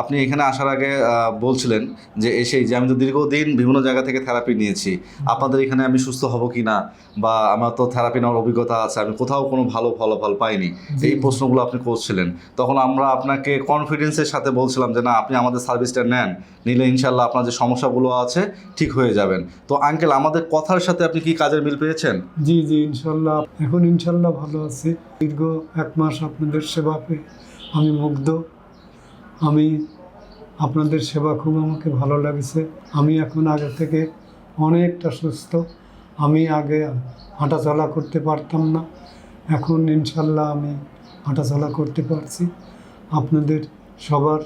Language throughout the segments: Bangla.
আপনি এখানে আসার আগে বলছিলেন যে এসেই যে আমি তো দীর্ঘদিন বিভিন্ন জায়গা থেকে থেরাপি নিয়েছি আপনাদের এখানে আমি সুস্থ হব কি না বা আমার তো থেরাপি নেওয়ার অভিজ্ঞতা আছে আমি কোথাও কোনো ভালো ফলাফল পাইনি। এই প্রশ্নগুলো আপনি করছিলেন। তখন আমরা আপনাকে কনফিডেন্সের সাথে বলছিলাম যে না আপনি আমাদের সার্ভিসটা নেন নিলে ইনশাল্লাহ আপনার যে সমস্যাগুলো আছে ঠিক হয়ে যাবেন। তো আঙ্কেল আমাদের কথার সাথে আপনি কি কাজের মিল পেয়েছেন? জি জি ইনশাল্লাহ এখন ইনশাল্লাহ ভালো আছি। দীর্ঘ এক মাস আপনাদের সেবা পেয়ে আমি মুগ্ধ। আমি আপনাদের সেবা খুব আমাকে ভালো লাগছে। আমি এখন আগে থেকে অনেকটা সুস্থ। আমি আগে হাঁটাচলা করতে পারতাম না। এখন ইনশাল্লাহ আমি হাঁটাচলা করতে পারছি। আপনাদের সবার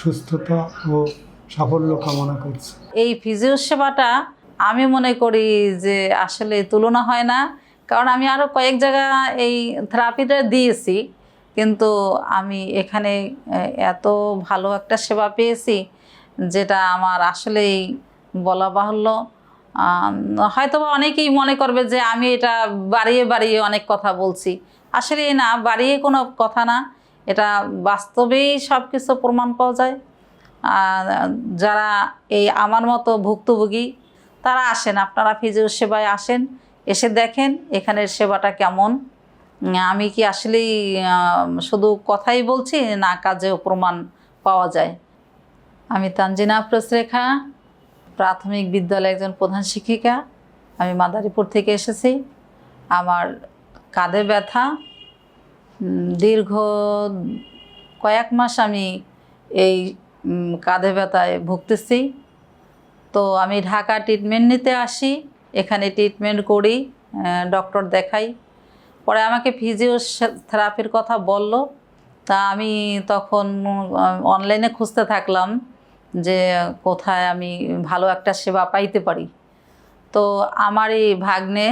সুস্থতা ও সাফল্য কামনা করছি। এই ফিজিও সেবাটা আমি মনে করি যে আসলে তুলনা হয় না। কারণ আমি আরও কয়েক জায়গা এই থেরাপিটা দিয়েছি। কিন্তু আমি এখানে এত ভালো একটা সেবা পেয়েছি যেটা আমার আসলেই বলা বাহুল্য। হয়তো বা অনেকেই মনে করবে যে আমি এটা বাড়িয়ে বাড়িয়ে অনেক কথা বলছি। আসলে না, বাড়িয়ে কোনো কথা না, এটা বাস্তবেই সব কিছু প্রমাণ পাওয়া যায়। যারা এই আমার মতো ভুক্তভোগী, তারা আসেন, আপনারা ফিজিও সেবায় আসেন, এসে দেখেন এখানের সেবাটা কেমন। আমি কি আসলেই শুধু কথাই বলছি না কাজেও প্রমাণ পাওয়া যায়? আমি তানজিনা আফরোজ রেখা, প্রাথমিক বিদ্যালয়ের একজন প্রধান শিক্ষিকা। আমি মাদারীপুর থেকে এসেছি। আমার কাঁধে ব্যথা। দীর্ঘ কয়েক মাস আমি এই কাঁধে ব্যথায় ভুগতেছি। তো আমি ঢাকা ট্রিটমেন্ট নিতে আসি। এখানে ট্রিটমেন্ট করি ডক্টর দেখাই। পরে আমাকে ফিজিও থেরাপির কথা বলল। তা আমি তখন অনলাইনে খুঁজতে থাকলাম যে কোথায় আমি ভালো একটা সেবা পাইতে পারি। তো আমার এই ভাগ্নে,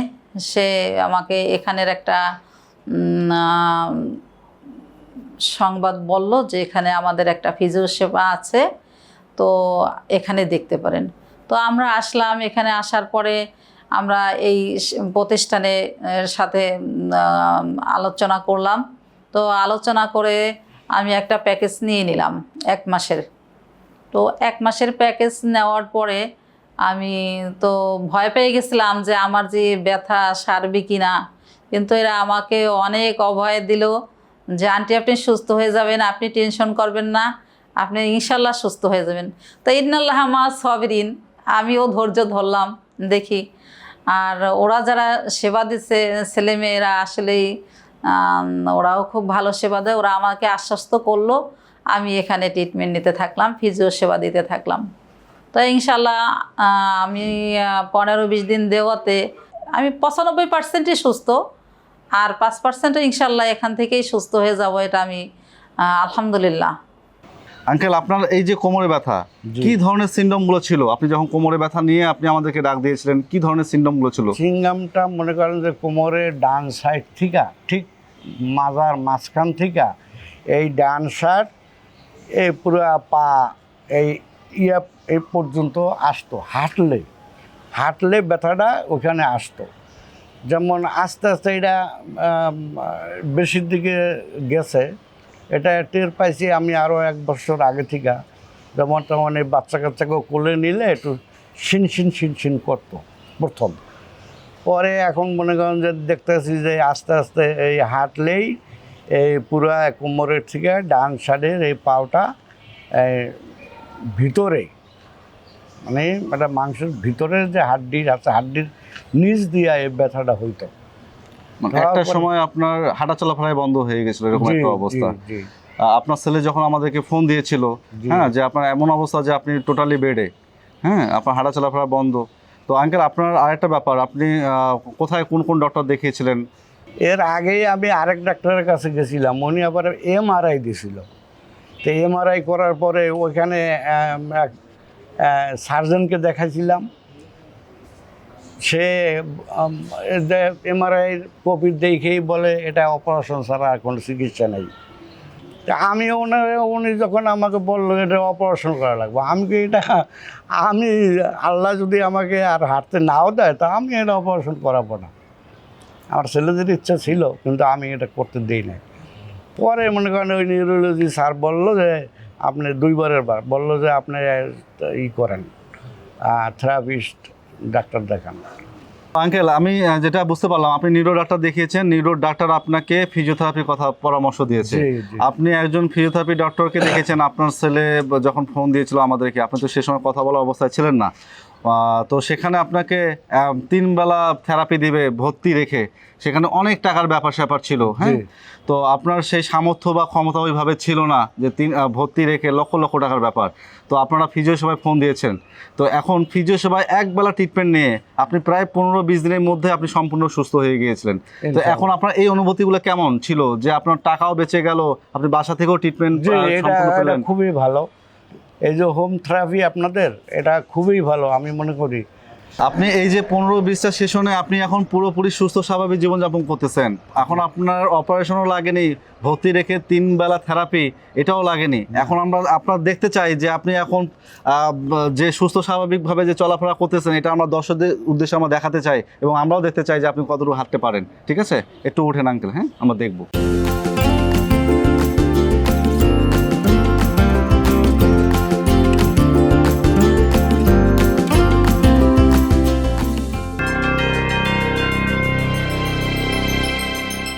সে আমাকে এখানের একটা সংবাদ বলল যে এখানে আমাদের একটা ফিজিও সেবা আছে, তো এখানে দেখতে পারেন। তো আমরা আসলাম, এখানে আসার পরে আমরা এই স- প্রতিষ্ঠানে সাথে আলোচনা করলাম। তো আলোচনা করে আমি একটা প্যাকেজ নিয়ে নিলাম এক মাসের। তো এক মাসের প্যাকেজ নেওয়ার পরে আমি তো ভয় পেয়ে গেছিলাম যে আমার যে ব্যথা সারবে কি না কিন্তু এরা আমাকে অনেক অভয় দিল যে, আন্টি, আপনি সুস্থ হয়ে যাবেন, আপনি টেনশন করবেন না, আপনি ইনশাল্লাহ সুস্থ হয়ে যাবেন। তো ইন্নাল্লাহ মা সবরিন আমিও ধৈর্য ধরলাম, দেখি। আর ওরা যারা সেবা দিচ্ছে ছেলেমেয়েরা আসলেই ওরাও খুব ভালো সেবা দেয়। ওরা আমাকে আশ্বস্ত করল, আমি এখানে ট্রিটমেন্ট নিতে থাকলাম ফিজিও সেবা দিতে থাকলাম। তো ইনশাল্লাহ আমি পনেরো বিশ দিন দেওয়াতে, আমি পঁচানব্বই পার্সেন্টই সুস্থ। আর পাঁচ পার্সেন্টও ইনশাল্লাহ এখান থেকেই সুস্থ হয়ে যাব, এটা আমি আলহামদুলিল্লাহ। আঙ্কেল আপনার এই যে কোমরে ব্যথা। কি ধরনের সিন্ডমগুলো ছিল? আপনি যখন কোমরে ব্যথা নিয়ে আপনি আমাদেরকে ডাক দিয়েছিলেন কি ধরনের সিন্ডমগুলো ছিল? সিঙ্গামটা মনে করেন যে কোমরের ডান সাইড থেকে ঠিক মাজার মাঝখান থেকে এই ডান সাইড এই পুরো পা এই ইয়া এই পর্যন্ত আসতো হাঁটলে হাঁটলে ব্যথাটা ওখানে আসতো। যেমন আস্তে আস্তে এটা বেশির দিকে গেছে এটা টের পাইছি আমি আরও এক বছর আগে থেকে। যেমন তেমন এই বাচ্চা কাচ্চাকেও কোলে নিলে একটু শিন শিন শিন শিন করতো, প্রথম। পরে এখন মনে করেন যে দেখতেছি যে আস্তে আস্তে এই হাঁটলেই এই পুরা কোমরের থেকে, ডান সাইডের এই পাওটা ভিতরে। মানে একটা মাংসের ভিতরের যে হাড্ডির আছে, হাড্ডির নিচ দিয়ে এই ব্যথাটা হইতো। মানে একটা সময় আপনার হাঁটা চলাফেরাই বন্ধ হয়ে গেছিল এরকম একটা অবস্থা। আপনার ছেলে যখন আমাদেরকে ফোন দিয়েছিল হ্যাঁ যে আপনার এমন অবস্থা যে আপনি টোটালি বেডে হ্যাঁ আপনার হাঁটা চলাফেরা বন্ধ। তো আঙ্কেল আপনার আরেকটা ব্যাপার আপনি কোথায় কোন কোন ডক্টর দেখিয়েছিলেন? এর আগেই আমি আরেক ডাক্তারের কাছে গেছিলাম উনি আবার এমআরআই দিছিল। তো এমআরআই করার পরে ওইখানে সার্জনকে দেখাইছিলাম। সে এমআরআই কপি দেখেই বলে, এটা অপারেশন ছাড়া আর কোনো চিকিৎসা নেই। আমি ওনার, উনি যখন আমাকে বলল, এটা অপারেশন করা লাগবে। আমি কি এটা, আমি আল্লাহ যদি আমাকে আর হাঁটতে নাও দেয়, তা আমি এটা অপারেশন করাবো না। আমার ছেলেদের ইচ্ছা ছিল, কিন্তু আমি এটা করতে দিই না পরে মনে করেন ওই নিউরোলজি স্যার বলল যে, আপনি দুইবারের বার, বলল যে, আপনি ই করেন থেরাপিস্ট ডাক্তার দেখান। আঙ্কেল আমি যেটা বুঝতে পারলাম আপনি নিউরো ডাক্তার দেখিয়েছেন। নিউরো ডাক্তার আপনাকে ফিজিওথেরাপির কথা পরামর্শ দিয়েছে। আপনি একজন ফিজিওথেরাপি ডক্টরকে দেখেছেন আপনার ছেলে যখন ফোন দিয়েছিল আমাদেরকে আপনি তো সে সময় কথা বলা অবস্থায় ছিলেন না। তো সেখানে আপনাকে তিন বেলা থেরাপি দিবে ভর্তি রেখে সেখানে অনেক টাকার ব্যাপার স্যাপার ছিল হ্যাঁ? তো আপনার সেই সামর্থ্য বা ক্ষমতা ওইভাবে ছিল না যে তিন ভর্তি রেখে লক্ষ লক্ষ টাকার ব্যাপার। তো আপনারা ফিজিও সেবায় ফোন দিয়েছেন। তো এখন ফিজিও সেবায় একবেলা ট্রিটমেন্ট নিয়ে আপনি প্রায় পনেরো বিশ দিনের মধ্যে আপনি সম্পূর্ণ সুস্থ হয়ে গিয়েছিলেন। তো এখন আপনার এই অনুভূতিগুলো কেমন ছিল? যে আপনার টাকাও বেঁচে গেল আপনি বাসা থেকেও ট্রিটমেন্ট খুবই ভালো। এই যে হোম থেরাপি আপনাদের এটা খুবই ভালো আমি মনে করি। আপনি এই যে পনেরো বিশটা সেশনে আপনি এখন পুরোপুরি সুস্থ স্বাভাবিক জীবনযাপন করতেছেন। এখন আপনার অপারেশনও লাগেনি ভর্তি রেখে তিন বেলা থেরাপি এটাও লাগেনি। এখন আমরা আপনার দেখতে চাই যে আপনি এখন যে সুস্থ স্বাভাবিকভাবে যে চলাফেরা করতেছেন এটা আমরা দর্শকদের উদ্দেশ্যে আমরা দেখাতে চাই এবং আমরাও দেখতে চাই যে আপনি কতটুকু হাঁটতে পারেন। ঠিক আছে? একটু উঠেন আঙ্কেল হ্যাঁ? আমরা দেখব।